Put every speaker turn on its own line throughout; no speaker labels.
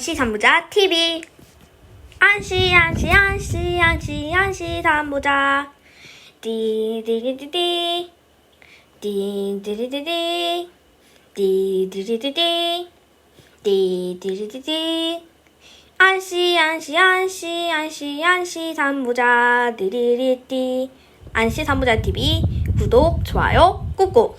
안시 산부자 TV 안시 안시 안시 안시 안시 산부자 띠디디디디 띠디디디디 띠디디 디디 띠디디디디 안시 안시 안시 안시 안시 산부자 띠리리띠 안시 산부자 TV 구독 좋아요 꾹꾹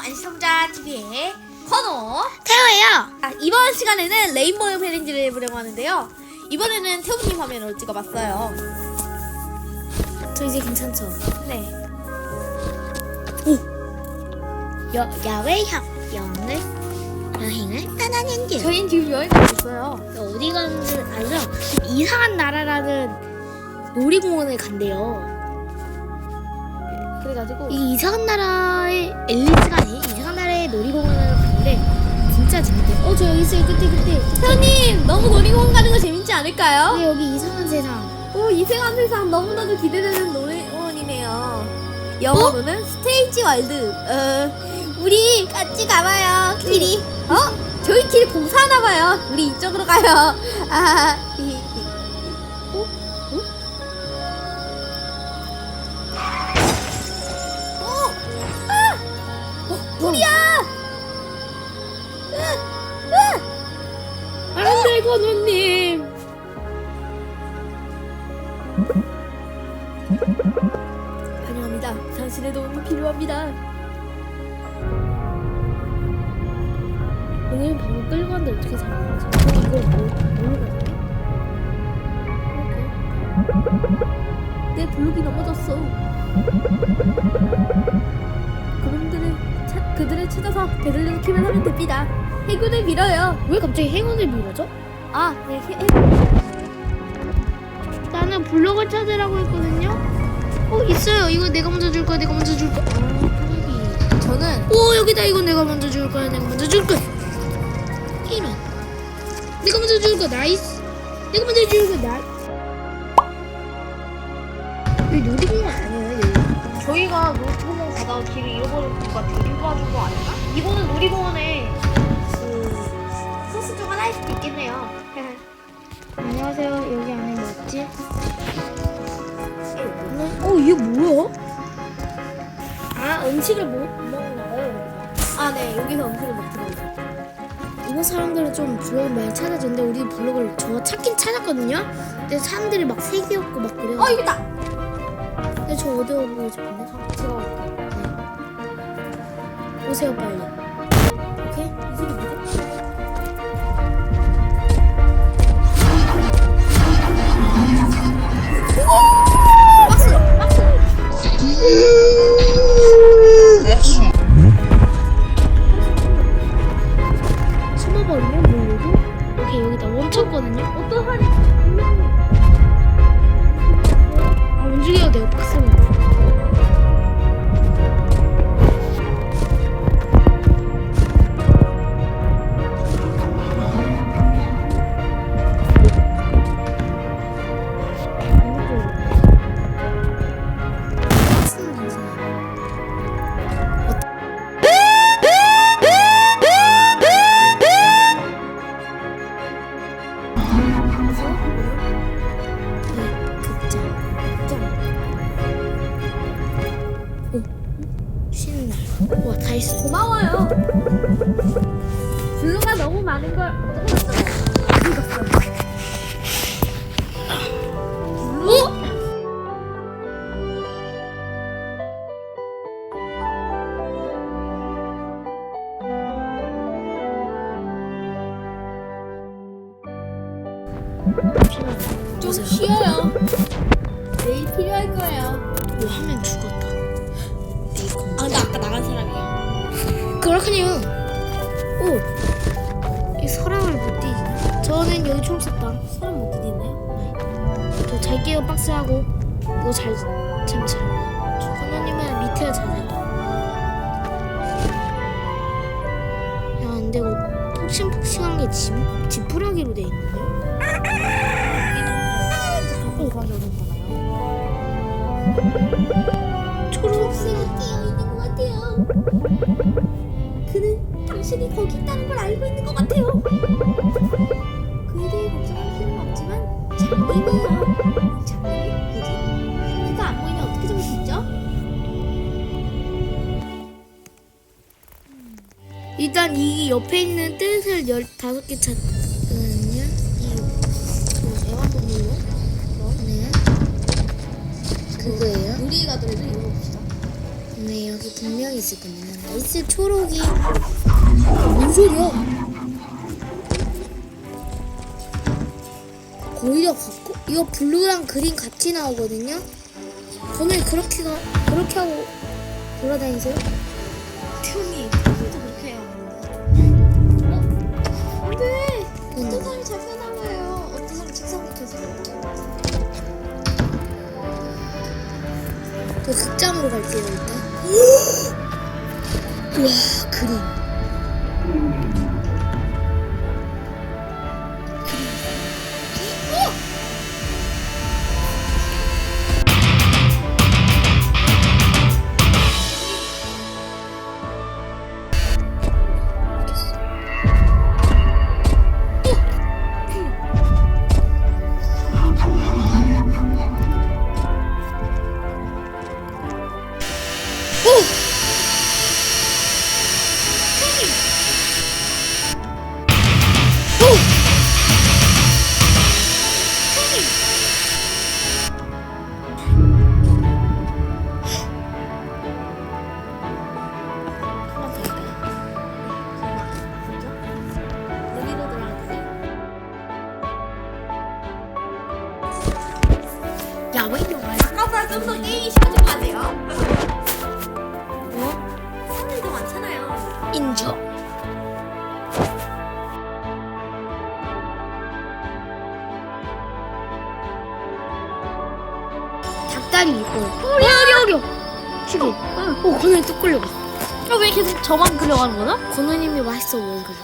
안녕하세요 안시 산부자 TV의 커노
태호예요.
아, 이번 시간에는 레인보우 챌린지를 해보려고 하는데요. 이번에는 태우님 화면으로 찍어봤어요.
저 이제 괜찮죠?
네.
여, 야외 형 여행을 여행을 떠나는 길.
저희는 지금 여행 가고 있어요.
어디 가는지 알죠? 이상한 나라라는 놀이공원을 간대요.
그래가지고
이 이상한 나라의 앨리스가 아닌 이상한 나라의 놀이공원을 갔는데 진짜 재밌대요. 어, 저 여기 있어요. 끝에 끝에.
태우님 너무 놀이공원 가는 거 재밌지 않을까요?
네, 여기 이상한 세상.
오 이생한 세상 너무나도 기대되는 놀이공원이네요. 영어로는 스테이지 월드. 어, 우리 같이 가봐요. 길이. 어? 저희 길 공사하나 봐요. 우리 이쪽으로 가요. 아,
건우님.
환영합니다. 당신의 도움이 필요합니다.
오늘 방금 끌고 갔는데 어떻게? 저 이거 뭐, 뭘로 가냐?
내 블록이 넘어졌어. 그놈들을 찾, 그들을 찾아서 되돌려 키면 하면 됩니다. 해군을 빌어요.
왜 갑자기 행운을 빌어죠?
아, 네, 해, 해.
나는 블록을 찾으라고 했거든요. 어 있어요. 이거 내가 먼저 줄 거야. 내가 먼저 줄 거야. 아,
저는
오 여기다. 이거 내가 먼저 줄 거야. 내가 먼저 줄 거야. 이런. 내가 먼저 줄 거야. 나이스. 내가 먼저 줄 거야. 나. 여기 놀이공원 아니에요? 여기.
저희가 놀이공원 가다가 길을 잃어버린 누가 데려가준 거 아닌가? 이거는 놀이공원의 그 하나일 수도 있겠네요.
안녕하세요. 여기 안에 뭐지? 어 이게 뭐야? 아 음식을 못 먹나요?
아, 네, 여기서 음식을 먹더라고요.
이번 사람들은 좀 블록을 많이 찾아줬는데 우리 블록을 저 찾긴 찾았거든요. 근데 사람들이 막 세개없고 막 그래요.
어, 여기다!
근데 저 어디 오고 싶은데?
제가 갈게요.
오세요 빨리.
박스! 박스! 좀. 쉬어요. 내일 필요할 거예요.
오, 명 죽었다.
아, 나 아까 나간 사람이에요.
그렇군요. 오, 이 서랍을 못 뒤지네. 저는 여기 총 쐈다.
사람 못 디디네.
저 잘게요 박스하고 이거 잘, 참 잘. 하나님은 밑에 잘 살다. 야, 근데 이거 폭신폭신한 게 집, 지푸라기로 돼 있는데? 초록색이 끼어 있는 것 같아요.
그는 당신이 거기 있다는 걸 알고 있는 것 같아요. 그에 대해 걱정할 필요는 없지만 장님이에요.
일단 이 옆에 있는 뜻을 15개 찾 그거예요.
우리 가더라도 읽어봅시다.
네, 여기 분명히 있을 겁니다. 나이스 초록이. 뭔 소리야? 오히려 갖고 이거 블루랑 그린 같이 나오거든요. 오늘 그렇게 가 그렇게 하고 돌아다니세요?
태훈이 그
극장으로 갈게요 일단. 우와 그림. 닭다리 있고. 어려 어려 어려. 튀기. 어 건우님 또 끌려가.
어, 왜 계속 저만 끌려가는 거죠?
건우님이 맛있어 보여 그래.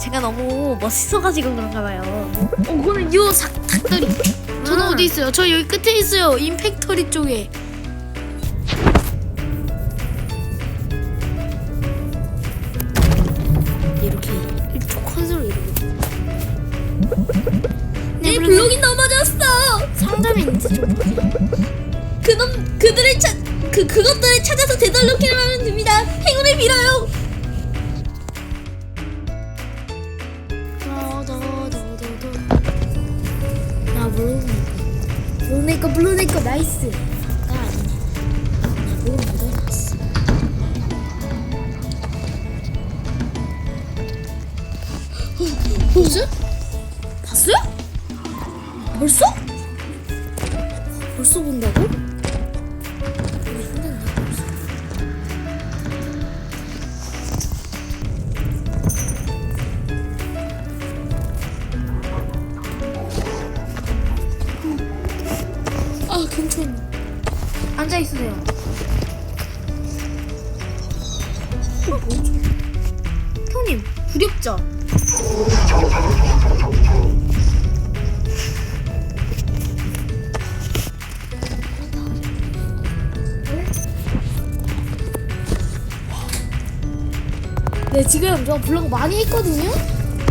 제가 너무 멋있어가지고 그런가 봐요.
어 건우 요 닭, 닭다리. 저는
아.
어디 있어요? 저 여기 끝에 있어요. 임팩터리 쪽에. 이렇게 이쪽 컨솔 이렇게. 네,
내 블록이 넘어졌어.
상점에 있는지 좀 보세요.
그 그것들을 찾아서 되돌려기만 하면 됩니다. 행운을 빌어요.
나 블루네이커 블루네이커 블루네이커 나이스 아니네 나 벌써? 봤어요? 벌써? 벌써 본다고? 네 지금 저 블로그 많이 했거든요.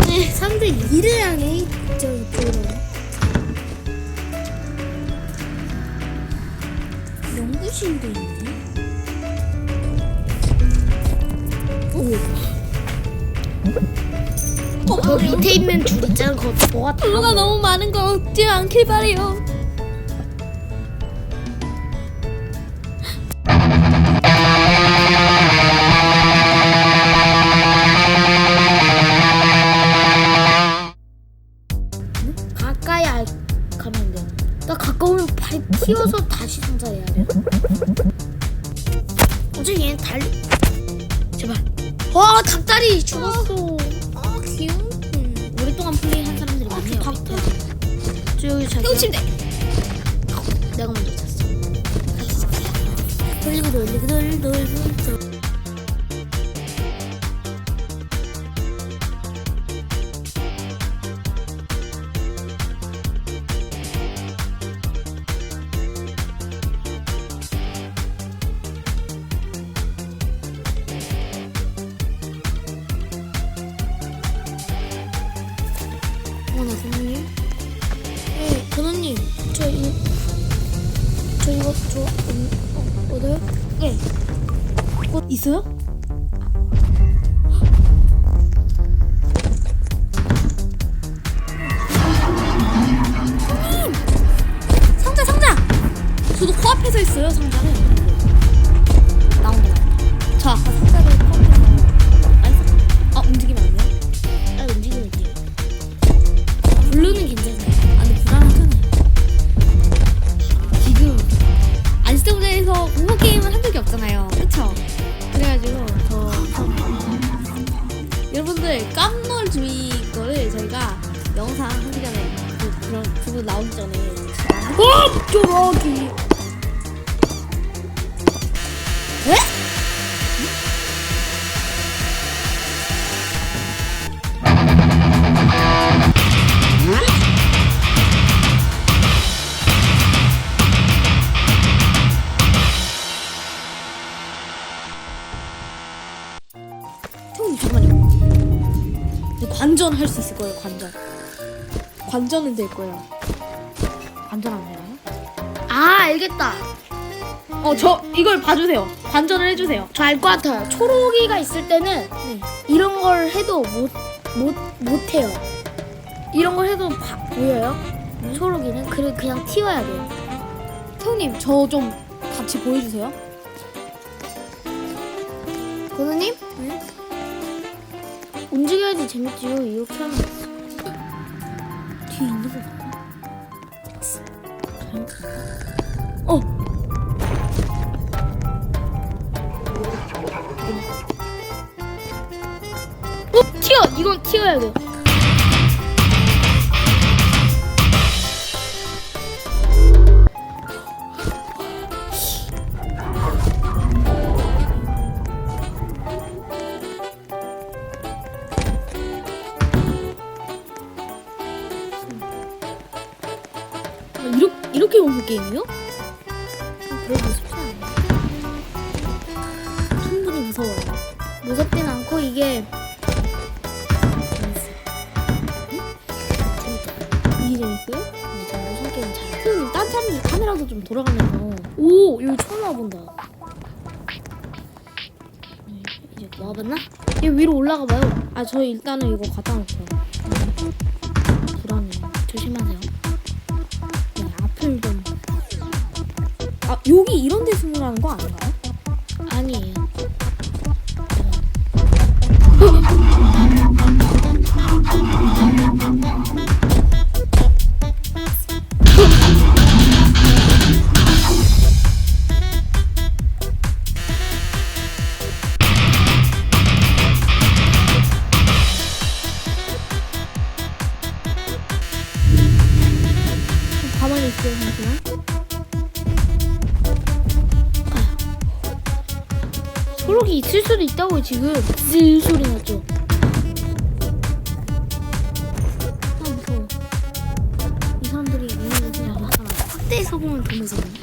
네 사람들 일을 하네 저 이쪽으로.
연구실도 있네.
오.
어,
저 밑에 있는 줄 있잖아 그거 뭐가 다
블루가 너무 많은 거 얻지 않길 바래요. 있어요? 상자 상자. 저도 코앞에 서 있어요 상자는. 나온다. 저 아까 상자를
어, 저기.
왜? 태훈이 잠깐만요. 이제 관전 할 수 있을 거예요. 관전. 관전은 될 거예요. 안 되나요?
아 알겠다.
어, 저 이걸 봐주세요. 관전을 해주세요.
저 알 것 같아요. 초록이가 있을 때는
네.
이런 걸 해도 못, 못, 못 해요. 이런 걸 해도 봐- 보여요? 초록이는? 그래, 그냥 튀어야 돼요.
태훈님, 저 좀 같이 보여주세요.
건우님?
네?
움직여야지 재밌지요. 이렇게 하면.
뒤에 있는 거.
어! 어, 튀어! 이건 튀어야 돼.
돌아가면서.
오! 여기 처음 와본다. 네, 이제 와봤나? 얘 위로 올라가 봐요.
아, 저 일단은 이거 갖다 놓고요. 불안해.
조심하세요.
네, 앞을 좀. 아, 여기 이런 데 숨으라는 거 아닌가요?
아니에요. 확대해서 보면 더 무서워.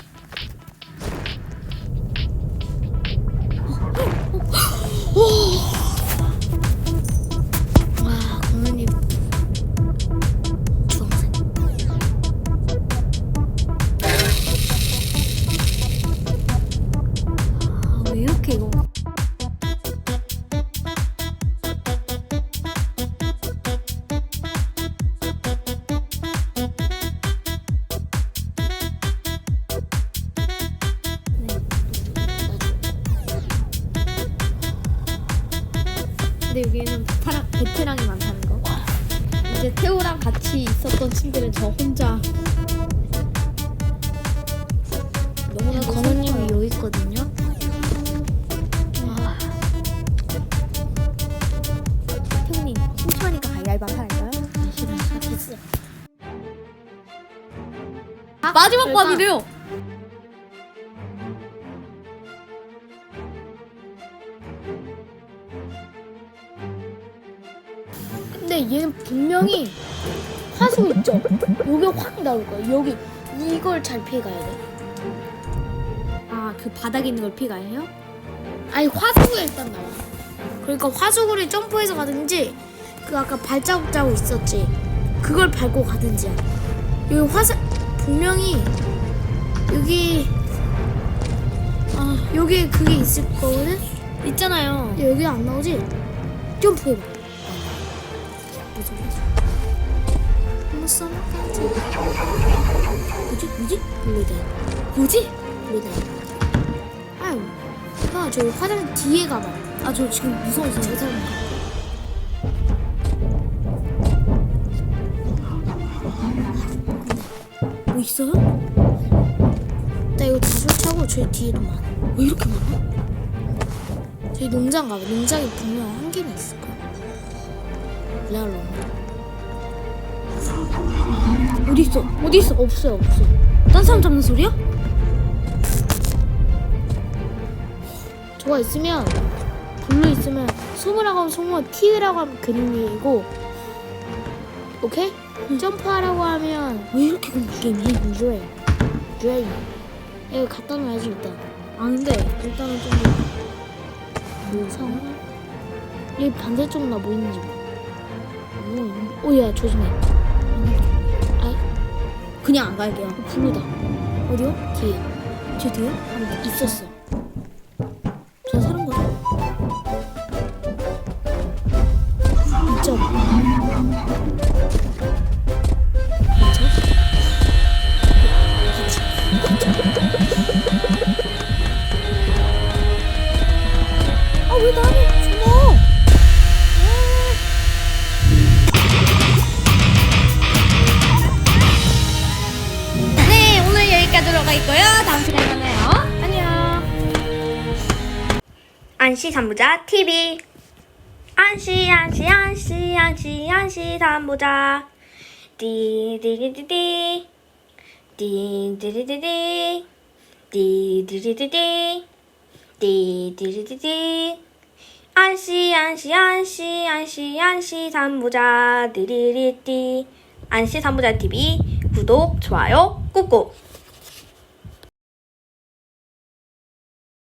근데 여기에는 베테랑, 베테랑이 많다는 거. 이제 태호랑 같이 있었던 친구는 저 혼자. 너무나도
건우님이
슬퍼요.
여기 있거든요. 와,
태훈님 심심하니까 가위바위보 한판 할까요?
싫어.
마지막. 밤이래요.
근데 얘는 분명히 화수 있죠? 여기 확 나올 거야. 여기 이걸 잘 피해가야 돼.
아, 그 바닥에 있는 걸 피가야 해요?
아니 화수구가 일단 나와. 그러니까 화수구를 점프해서 가든지 그 아까 발자국 자국 있었지. 그걸 밟고 가든지야. 여기 화살 분명히 여기 아 여기에 그게 있을 거거든?
있잖아요.
여기 안 나오지? 점프해봐. 무슨 소리야? 무슨 까지 뭐지? 뭐지? 블루데.
뭐지?
블루데. 아유. 아, 저 화장 뒤에 가봐.
아저 지금 무서워서.
저 사람 가.
뭐 있어요?
나 이거 다 설치하고 저희 뒤에도 많아.
왜 이렇게 많아?
저희 농장 가봐. 농장에 분명 한 개는 있을 거야. 레알 농
어디 있어? 어디 있어?
없어요, 없어.
딴 사람 잡는 소리야?
저거 있으면 블루 있으면 숨으라고 하면 숨어 튀으라고 하면 그림이고 오케이? 점프하라고 하면
왜 이렇게 게임이?
드레이 드레이 이거 갖다 놔야지 일단
아는데
일단은 좀 뭐, 상황? 얘 반대쪽 나뭐 있는지 뭐 오야 조심해 아
그냥 안 갈게요.
블루다
어디요?
뒤에
저 뒤에?
있었어
다음 시간에 만나요. 안녕.
안시 산부자 TV 안시 안시 안시 안시 안시 산부자 띠디디디디 띠디디디디 띠디디 디디 띠디디디디 안시 안시 안시 안시 안시 산부자 디리리띠 안시 산부자 TV 구독 좋아요 꾹꾹